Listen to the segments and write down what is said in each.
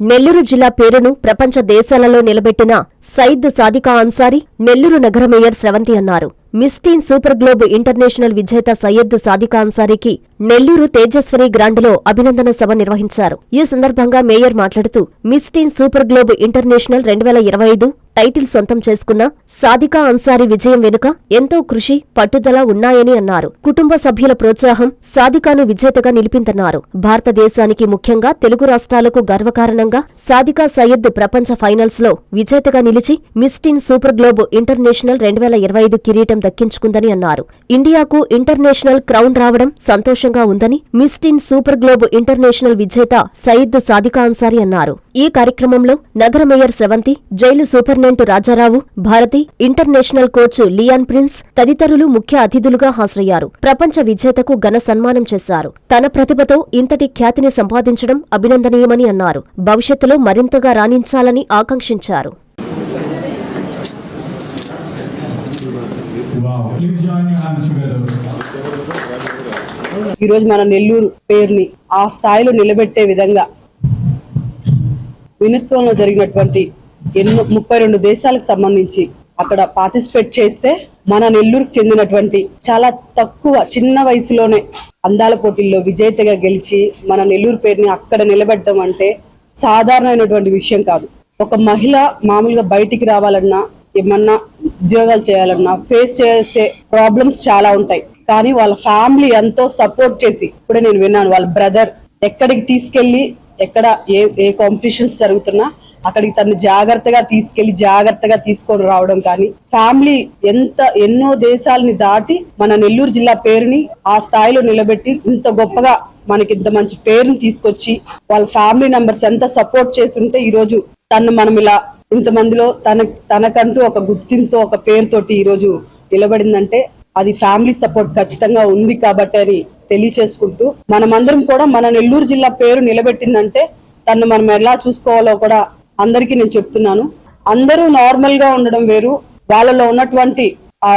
నెల్లూరు జిల్లా పేరును ప్రపంచ దేశాలలో నిలబెట్టిన సయీద్ సాదికా అన్సారీ నెల్లూరు నగర మేయర్ స్రవంతి అన్నారు. మిస్టీన్ సూపర్ గ్లోబ్ ఇంటర్నేషనల్ విజేత సయ్యద్ సాదికా అన్సారీకి నెల్లూరు తేజస్వరి గ్రాండ్లో అభినందన సభ నిర్వహించారు. ఈ సందర్భంగా మేయర్ మాట్లాడుతూ మిస్టీన్ సూపర్ గ్లోబ్ ఇంటర్నేషనల్ రెండు వేల ఇరవై ఐదు టైటిల్ సొంతం చేసుకున్న సాదికా అన్సారీ విజయం వెనుక ఎంతో కృషి పట్టుదల ఉన్నాయని అన్నారు. కుటుంబ సభ్యుల ప్రోత్సాహం సాదికాను విజేతగా నిలిపిందన్నారు. భారతదేశానికి ముఖ్యంగా తెలుగు రాష్ట్రాలకు గర్వకారణంగా సాదికా సయ్యద్ ప్రపంచ ఫైనల్స్లో విజేతగా నిలిచి మిస్టీన్ సూపర్ గ్లోబ్ ఇంటర్నేషనల్ రెండు వేల ఇరవై ఐదు కిరీటం దక్కించుకుందని అన్నారు. ఇండియాకు ఇంటర్నేషనల్ క్రౌన్ రావడం సంతోషంగా ఉందని మిస్టిన్ సూపర్ గ్లోబ్ ఇంటర్నేషనల్ విజేత సయీద్ సాదికా అన్సారీ అన్నారు. ఈ కార్యక్రమంలో నగర mayor Sravanthi jail superintendent Rajarao Bharathi international coach Leon Prince తదితరులు ముఖ్య అతిథులుగా హాజరయ్యారు. ప్రపంచ విజేతకు ఘన సన్మానం చేశారు. తన ప్రతిభతో ఇంతటి ఖ్యాతిని సంపాదించడం అభినందనీయమని అన్నారు. భవిష్యత్తులో మరింతగా రాణించాలని ఆకాంక్షించారు. ఈరోజు ఈ రోజు మన నెల్లూరు పేరుని ఆ స్థాయిలో నిలబెట్టే విధంగా వినుత్వంలో జరిగినటువంటి ఎన్నో ముప్పై రెండు దేశాలకు సంబంధించి అక్కడ పార్టిసిపేట్ చేస్తే మన నెల్లూరుకు చెందినటువంటి చాలా తక్కువ చిన్న వయసులోనే అందాల పోటీల్లో విజేతగా గెలిచి మన నెల్లూరు పేరుని అక్కడ నిలబెట్టడం అంటే సాధారణమైనటువంటి విషయం కాదు. ఒక మహిళ మామూలుగా బయటికి రావాలన్నా ఏమన్నా ఉద్యోగాలు చేయాలన్నా ఫేస్ చేసే ప్రాబ్లమ్స్ చాలా ఉంటాయి. కానీ వాళ్ళ ఫ్యామిలీ ఎంతో సపోర్ట్ చేసి ఇప్పుడే నేను విన్నాను వాళ్ళ బ్రదర్ ఎక్కడికి తీసుకెళ్ళి ఎక్కడ ఏ ఏ కాంపిటీషన్స్ జరుగుతున్నా అక్కడికి తను జాగ్రత్తగా తీసుకెళ్ళి జాగ్రత్తగా తీసుకొని రావడం కానీ ఫ్యామిలీ ఎంత ఎన్నో దేశాలని దాటి మన నెల్లూరు జిల్లా పేరుని ఆ స్థాయిలో నిలబెట్టి ఇంత గొప్పగా మనకి ఇంత మంచి పేరుని తీసుకొచ్చి వాళ్ళ ఫ్యామిలీ మెంబర్స్ ఎంత సపోర్ట్ చేస్తుంటే ఈ రోజు తను మనం ఇలా ఇంతమందిలో తన తనకంటూ ఒక గుర్తింపుతో ఒక పేరుతోటి ఈరోజు నిలబడిందంటే అది ఫ్యామిలీ సపోర్ట్ ఖచ్చితంగా ఉంది కాబట్టి అని తెలియచేసుకుంటూ మనమందరం కూడా మన నెల్లూరు జిల్లా పేరు నిలబెట్టిందంటే తను మనం ఎలా చూసుకోవాలో కూడా అందరికీ నేను చెప్తున్నాను. అందరూ నార్మల్గా ఉండడం వేరు. వాళ్ళలో ఉన్నటువంటి ఆ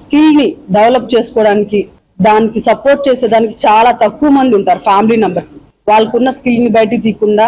స్కిల్ని డెవలప్ చేసుకోవడానికి దానికి సపోర్ట్ చేసేదానికి చాలా తక్కువ మంది ఉంటారు ఫ్యామిలీ మెంబర్స్. వాళ్ళకున్న స్కిల్ని బయటికి తీయకుండా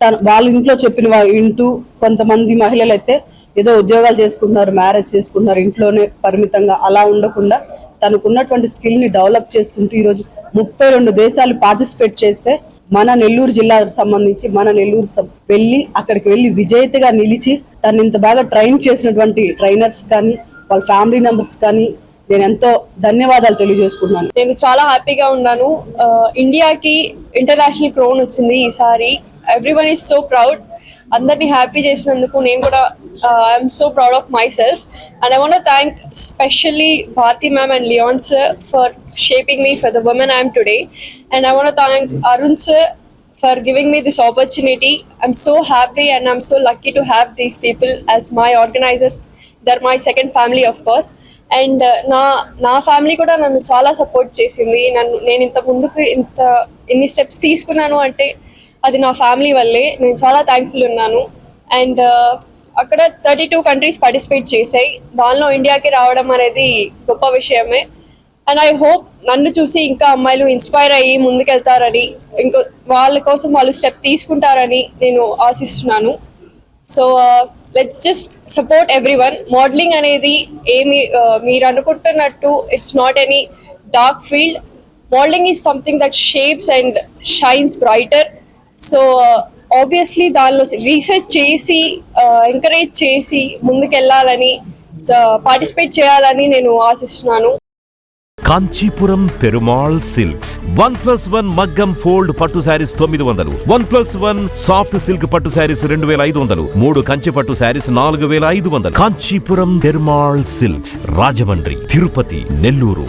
తన వాళ్ళ ఇంట్లో చెప్పిన వా- వింటూ కొంతమంది మహిళలు అయితే ఏదో ఉద్యోగాలు చేసుకుంటున్నారు మ్యారేజ్ చేసుకుంటున్నారు ఇంట్లోనే పరిమితంగా అలా ఉండకుండా తనకున్నటువంటి స్కిల్ని డెవలప్ చేసుకుంటూ ఈరోజు ముప్పై రెండు దేశాలు పార్టిసిపేట్ చేస్తే మన నెల్లూరు జిల్లాకు సంబంధించి మన నెల్లూరు వెళ్ళి అక్కడికి వెళ్ళి విజేతగా నిలిచి తను ఇంత బాగా ట్రైన్ చేసినటువంటి ట్రైనర్స్ కానీ వాళ్ళ ఫ్యామిలీ మెంబర్స్ కానీ నేను ఎంతో ధన్యవాదాలు తెలియజేసుకున్నాను. నేను చాలా హ్యాపీగా ఉన్నాను. ఇండియాకి ఇంటర్నేషనల్ క్రోన్ వచ్చింది ఈసారి. Every one is so proud అందరినీ హ్యాపీ చేసినందుకు నేను కూడా I'm so proud of myself and I want thank specially Bharathi ma'am and Leon sir for shaping me for the woman I'm today and I want thank Arun sir for giving me this opportunity I'm so happy and I'm so lucky to have these people as my organisers they're my second family of course and నా నా family కూడా నన్ను చాలా support చేసింది. నన్ను నేను ఇంత ముందుకు ఇంత ఎన్ని స్టెప్స్ తీసుకున్నాను అంటే అది నా ఫ్యామిలీ వల్లే. నేను చాలా థ్యాంక్ఫుల్ ఉన్నాను. అండ్ uh, అక్కడ థర్టీ టూ కంట్రీస్ పార్టిసిపేట్ చేశాయి. దానిలో ఇండియాకి రావడం అనేది గొప్ప విషయమే. అండ్ ఐ హోప్ నన్ను చూసి ఇంకా అమ్మాయిలు ఇన్స్పైర్ అయ్యి ముందుకెళ్తారని ఇంకో వాళ్ళ కోసం వాళ్ళు స్టెప్ తీసుకుంటారని నేను ఆశిస్తున్నాను. So let's just support every one modelling అనేది ఏమి uh, మీరు అనుకుంటున్నట్టు it's not any dark field modelling is something that shapes and shines brighter so obviously దానిలో రీసెర్చ్ చేసి ఎంకరేజ్ చేసి ముందుకెళ్ళాలని పార్టిసిపేట్ చేయాలని నేను ఆశిస్తున్నాను. Kanchipuram Perumal silks. One plus one మగ్గం ఫోల్డ్ పట్టు శారీస్ తొమ్మిది వందలు. One plus one soft silk పట్టు శారీస్ రెండు వేల ఐదు వందలు. మూడు కంచి పట్టు శారీస్ నాలుగు వేల ఐదు వందలు. Kanchipuram Perumal silks Rajahmundry Tirupati Nellore.